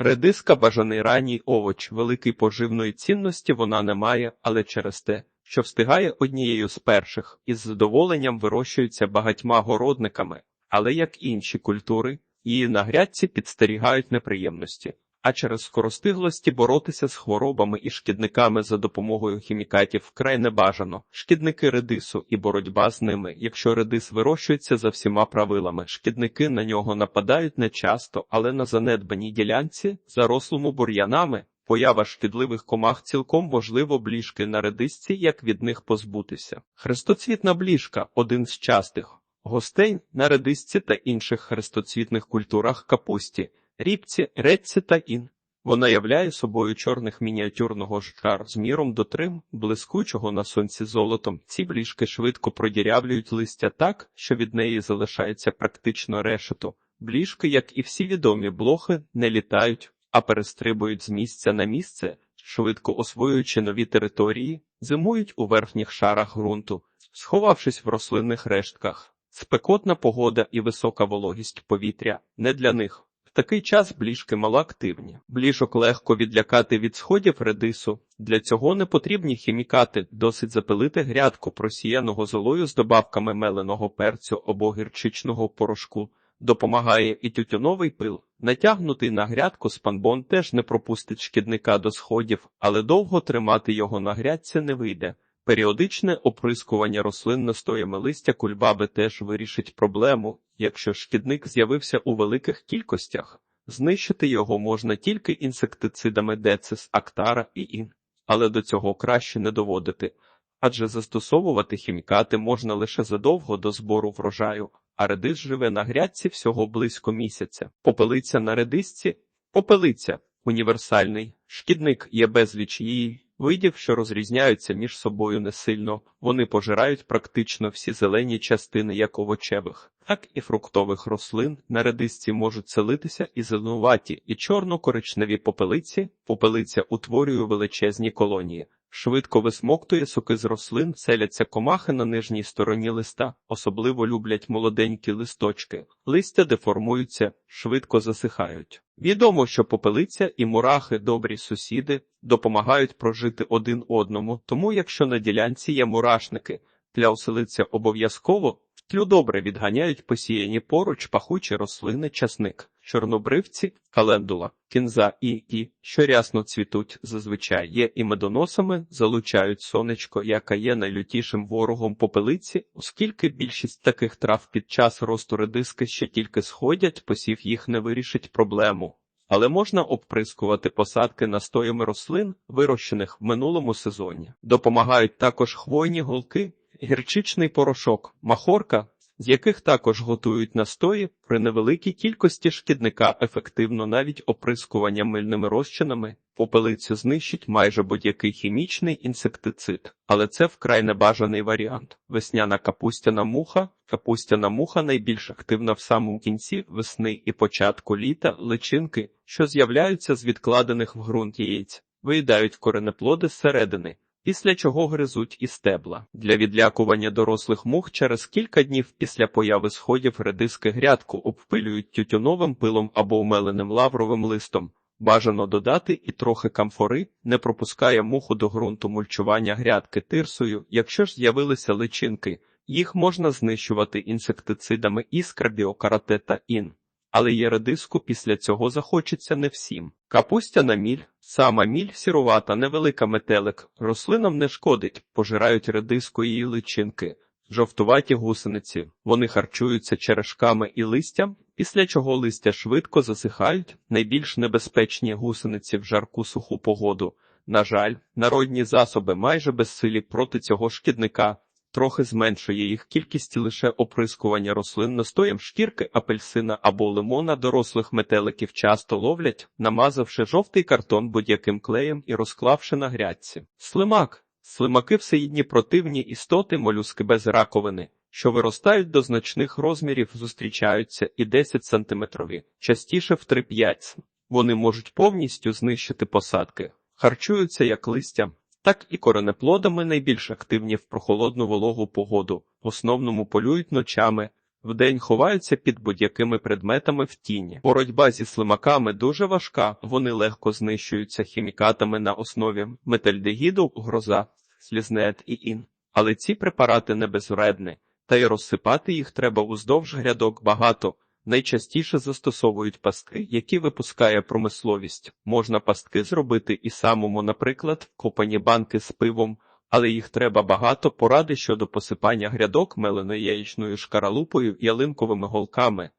Редиска бажаний ранній овоч, великий поживної цінності вона не має, але через те, що встигає однією з перших, із задоволенням вирощується багатьма городниками, але як інші культури, її на грядці підстерігають неприємності. А через скоростиглості боротися з хворобами і шкідниками за допомогою хімікатів вкрай небажано. Шкідники редису і боротьба з ними. Якщо редис вирощується за всіма правилами, шкідники на нього нападають не часто, але на занедбаній ділянці, зарослому бур'янами, поява шкідливих комах цілком можливо бліжки на редисці, як від них позбутися. Хрестоцвітна бліжка один з частих гостей на редисці та інших хрестоцвітних культурах капусті рібці, редці та ін. Вона являє собою чорних мініатюрного жар з міром до трим, блискучого на сонці золотом. Ці бліжки швидко продірявлюють листя так, що від неї залишається практично решето. Бліжки, як і всі відомі блохи, не літають, а перестрибують з місця на місце, швидко освоюючи нові території, зимують у верхніх шарах ґрунту, сховавшись в рослинних рештках. Спекотна погода і висока вологість повітря не для них. В такий час бліжки малоактивні. Бліжок легко відлякати від сходів редису. Для цього не потрібні хімікати, досить запилити грядку, просіяного золою з добавками меленого перцю або гірчичного порошку. Допомагає і тютюновий пил. Натягнутий на грядку спанбон теж не пропустить шкідника до сходів, але довго тримати його на грядці не вийде. Періодичне оприскування рослин настоями листя кульбаби теж вирішить проблему. Якщо шкідник з'явився у великих кількостях, знищити його можна тільки інсектицидами децис, актара і ін. Але до цього краще не доводити, адже застосовувати хімікати можна лише задовго до збору врожаю, а редис живе на грядці всього близько місяця. Попелиця на редисці попелиця універсальний. Шкідник є безліч її видів, що розрізняються між собою не сильно. Вони пожирають практично всі зелені частини як овочевих, так і фруктових рослин. На редисці можуть селитися і зеленуваті, і чорно-коричневі попелиці. Попелиця утворює величезні колонії. Швидко висмоктує соки з рослин, селяться комахи на нижній стороні листа, особливо люблять молоденькі листочки. Листя деформуються, швидко засихають. Відомо, що попелиця і мурахи добрі сусіди допомагають прожити один одному, тому якщо на ділянці є мурашники, для оселиця обов'язково тлю добре відганяють посіяні поруч пахучі рослини часник, чорнобривці, календула, кінза і і, що рясно цвітуть, зазвичай є і медоносами, залучають сонечко, яка є найлютішим ворогом попелиці, оскільки більшість таких трав під час росту редиски ще тільки сходять, посів їх не вирішить проблему. Але можна обприскувати посадки настоями рослин, вирощених в минулому сезоні. Допомагають також хвойні голки, гірчичний порошок, махорка, з яких також готують настої при невеликій кількості шкідника ефективно навіть оприскування мильними розчинами. Попелицю знищить майже будь-який хімічний інсектицид, але це вкрай небажаний варіант. Весняна капустяна муха. Капустяна муха найбільш активна в самому кінці весни і початку літа личинки, що з'являються з відкладених в ґрунт яєць, виїдають коренеплоди зсередини після чого гризуть і стебла. Для відлякування дорослих мух через кілька днів після появи сходів редиски грядку обпилюють тютюновим пилом або умеленим лавровим листом. Бажано додати і трохи камфори, не пропускає муху до ґрунту мульчування грядки тирсою, якщо ж з'явилися личинки, їх можна знищувати інсектицидами іскра, біокарате ін. Але є редиску після цього захочеться не всім. Капустяна міль, сама міль сірувата, невелика метелик, рослинам не шкодить, пожирають редиску її личинки, жовтуваті гусениці. Вони харчуються черешками і листям, після чого листя швидко засихають, найбільш небезпечні гусениці в жарку суху погоду. На жаль, народні засоби майже безсилі проти цього шкідника трохи зменшує їх кількість лише оприскування рослин настоєм шкірки апельсина або лимона дорослих метеликів часто ловлять, намазавши жовтий картон будь-яким клеєм і розклавши на грядці. Слимак. Слимаки всеїдні противні істоти, молюски без раковини, що виростають до значних розмірів, зустрічаються і 10 сантиметрові, частіше в 3-5. Вони можуть повністю знищити посадки, харчуються як листя, так і коренеплодами найбільш активні в прохолодну вологу погоду, в основному полюють ночами, вдень ховаються під будь-якими предметами в тіні. Боротьба зі слимаками дуже важка, вони легко знищуються хімікатами на основі метальдегіду, гроза, слізнет і ін. Але ці препарати не безвредні, та й розсипати їх треба уздовж грядок багато. Найчастіше застосовують пастки, які випускає промисловість. Можна пастки зробити і самому, наприклад, копані банки з пивом, але їх треба багато поради щодо посипання грядок меленою яєчною шкаралупою, ялинковими голками,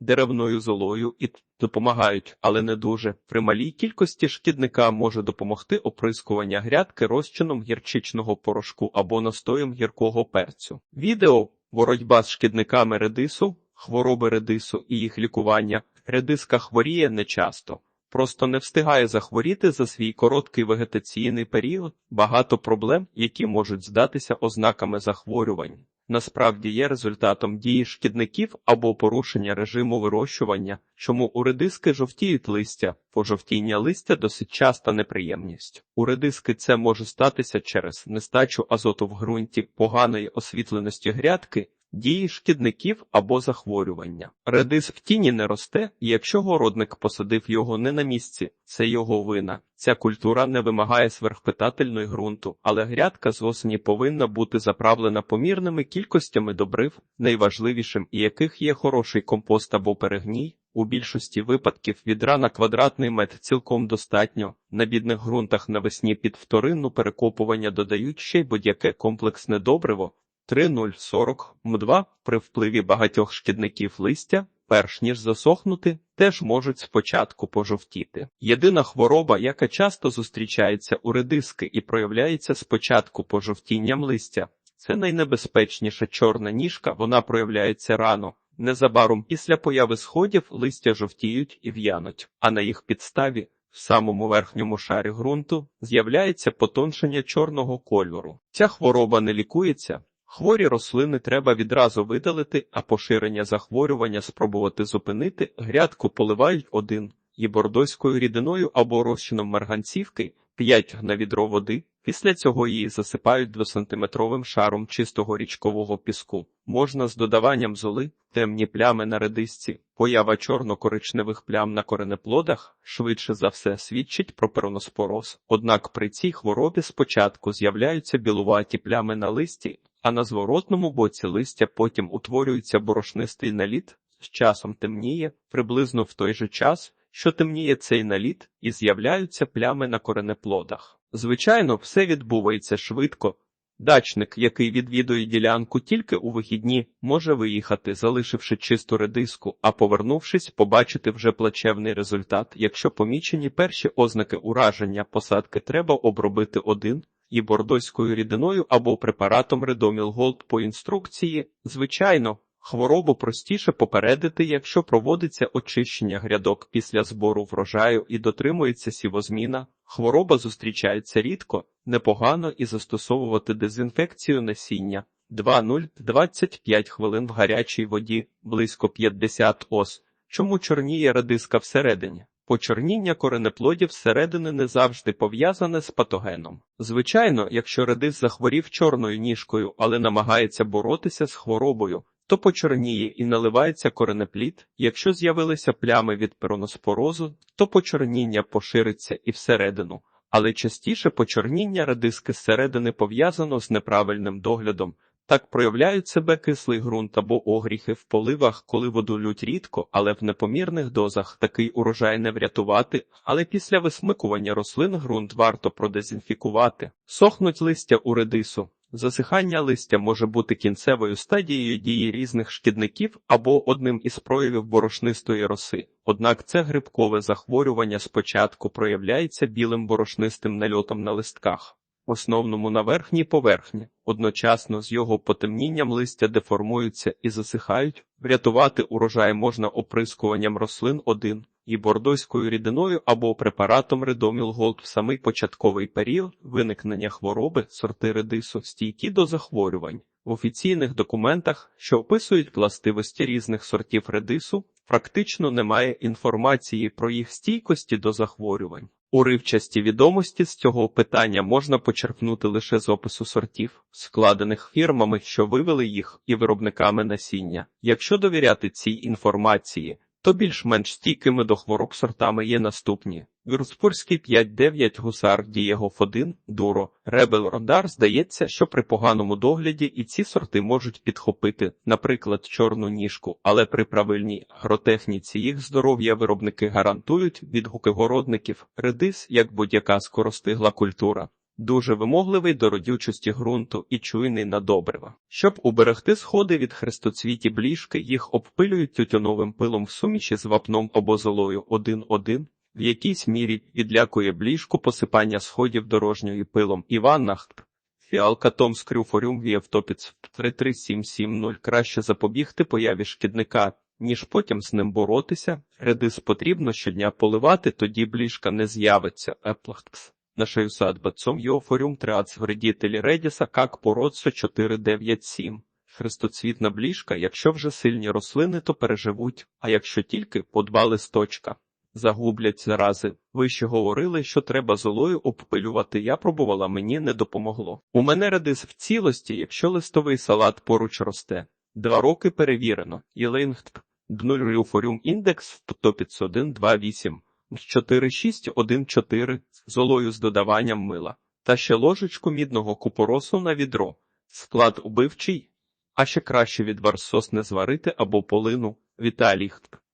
деревною золою і допомагають, але не дуже. При малій кількості шкідника може допомогти оприскування грядки розчином гірчичного порошку або настоєм гіркого перцю. Відео боротьба з шкідниками редису, хвороби редису і їх лікування. Редиска хворіє нечасто. Просто не встигає захворіти за свій короткий вегетаційний період, багато проблем, які можуть здатися ознаками захворювань, насправді є результатом дії шкідників або порушення режиму вирощування, чому у редиски жовтіють листя, пожовтіння листя досить часта неприємність. У редиски це може статися через нестачу азоту в ґрунті, поганої освітленості грядки, дії шкідників або захворювання. Редис в тіні не росте, і якщо городник посадив його не на місці, це його вина. Ця культура не вимагає сверхпитательної ґрунту, але грядка з осені повинна бути заправлена помірними кількостями добрив, найважливішим і яких є хороший компост або перегній. У більшості випадків відра на квадратний метр цілком достатньо. На бідних ґрунтах навесні під вторинну перекопування додають ще й будь-яке комплексне добриво, 3040 М2 при впливі багатьох шкідників листя, перш ніж засохнути, теж можуть спочатку пожовтіти. Єдина хвороба, яка часто зустрічається у редиски і проявляється спочатку пожовтінням листя, це найнебезпечніша чорна ніжка, вона проявляється рано. Незабаром після появи сходів листя жовтіють і в'януть, а на їх підставі в самому верхньому шарі ґрунту з'являється потоншення чорного кольору. Ця хвороба не лікується. Хворі рослини треба відразу видалити, а поширення захворювання спробувати зупинити. Грядку поливають один і бордоською рідиною або розчином марганцівки 5 на відро води. Після цього її засипають 2-сантиметровим шаром чистого річкового піску. Можна з додаванням золи, темні плями на редисці, поява чорно-коричневих плям на коренеплодах швидше за все свідчить про пероноспороз. Однак при цій хворобі спочатку з'являються білуваті плями на листі, а на зворотному боці листя потім утворюється борошнистий наліт, з часом темніє, приблизно в той же час, що темніє цей наліт, і з'являються плями на коренеплодах. Звичайно, все відбувається швидко. Дачник, який відвідує ділянку тільки у вихідні, може виїхати, залишивши чисту редиску, а повернувшись, побачити вже плачевний результат. Якщо помічені перші ознаки ураження посадки треба обробити один і бордоською рідиною або препаратом Redomil Gold по інструкції. Звичайно, хворобу простіше попередити, якщо проводиться очищення грядок після збору врожаю і дотримується сівозміна. Хвороба зустрічається рідко, непогано і застосовувати дезінфекцію насіння. 2-0-25 хвилин в гарячій воді, близько 50 ос. Чому чорніє радиска всередині? Почорніння коренеплодів зсередини не завжди пов'язане з патогеном. Звичайно, якщо редис захворів чорною ніжкою, але намагається боротися з хворобою, то почорніє і наливається коренеплід. Якщо з'явилися плями від пероноспорозу, то почорніння пошириться і всередину. Але частіше почорніння радиски зсередини пов'язано з неправильним доглядом. Так проявляють себе кислий ґрунт або огріхи в поливах, коли воду лють рідко, але в непомірних дозах такий урожай не врятувати, але після висмикування рослин ґрунт варто продезінфікувати. Сохнуть листя у редису. Засихання листя може бути кінцевою стадією дії різних шкідників або одним із проявів борошнистої роси. Однак це грибкове захворювання спочатку проявляється білим борошнистим нальотом на листках основному на верхній поверхні. Одночасно з його потемнінням листя деформуються і засихають. Врятувати урожай можна оприскуванням рослин один і бордоською рідиною або препаратом Redomil Gold в самий початковий період виникнення хвороби, сорти редису, стійкі до захворювань. В офіційних документах, що описують властивості різних сортів редису, Практично немає інформації про їх стійкості до захворювань. Уривчасті відомості з цього питання можна почерпнути лише з опису сортів, складених фірмами, що вивели їх, і виробниками насіння. Якщо довіряти цій інформації, то більш-менш стійкими до хвороб сортами є наступні. Вірспурський 5-9 гусар Дієгов 1, Дуро, Ребел Родар здається, що при поганому догляді і ці сорти можуть підхопити, наприклад, чорну ніжку, але при правильній агротехніці їх здоров'я виробники гарантують відгуки городників, редис, як будь-яка скоростигла культура. Дуже вимогливий до родючості ґрунту і чуйний на добрива. Щоб уберегти сходи від хрестоцвіті бліжки, їх обпилюють тютюновим пилом в суміші з вапном або золою 1-1, в якійсь мірі відлякує бліжку посипання сходів дорожньою пилом Іваннахт. Фіалка Том Скрюфорюм Вієвтопіц 33770 краще запобігти появі шкідника, ніж потім з ним боротися. Редис потрібно щодня поливати, тоді бліжка не з'явиться. Еплахтс. Наша усадьба цом Йофорюм триац вредітелі Редіса как породсо 497. Хрестоцвітна бліжка, якщо вже сильні рослини, то переживуть, а якщо тільки по два листочка. Загублять зарази. Ви ще говорили, що треба золою обпилювати. Я пробувала, мені не допомогло. У мене редис в цілості, якщо листовий салат поруч росте. Два роки перевірено. Єлингт. Днуль рюфорюм індекс в топіц 128. 4614 золою з додаванням мила, та ще ложечку мідного купоросу на відро. Склад убивчий, а ще краще відвар сосни зварити або полину. Віталіхт. Днуль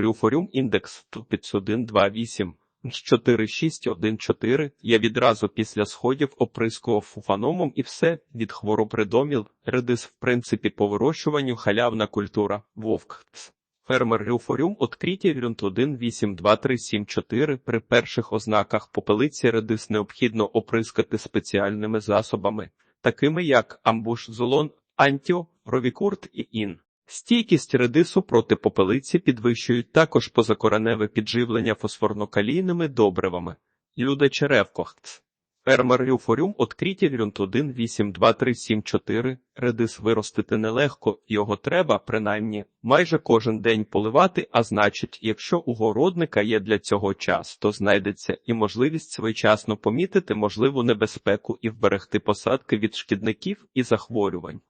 рюфорюм індекс 5128. 4614 я відразу після сходів оприскував фуфаномом і все, від хвороб придоміл, редис в принципі по вирощуванню халявна культура, вовк. Фермер Рюфорюм відкриті ґрунт 1823774 при перших ознаках попелиці редис необхідно оприскати спеціальними засобами, такими як амбуш золон, антіо, ровікурт і ін. Стійкість редису проти попелиці підвищують також позакореневе підживлення фосфорно-калійними добривами. Люда Черевкохц. Фермер Рюфорюм відкриті ґрунт 1823774. Редис виростити нелегко, його треба, принаймні, майже кожен день поливати, а значить, якщо у городника є для цього час, то знайдеться і можливість своєчасно помітити можливу небезпеку і вберегти посадки від шкідників і захворювань.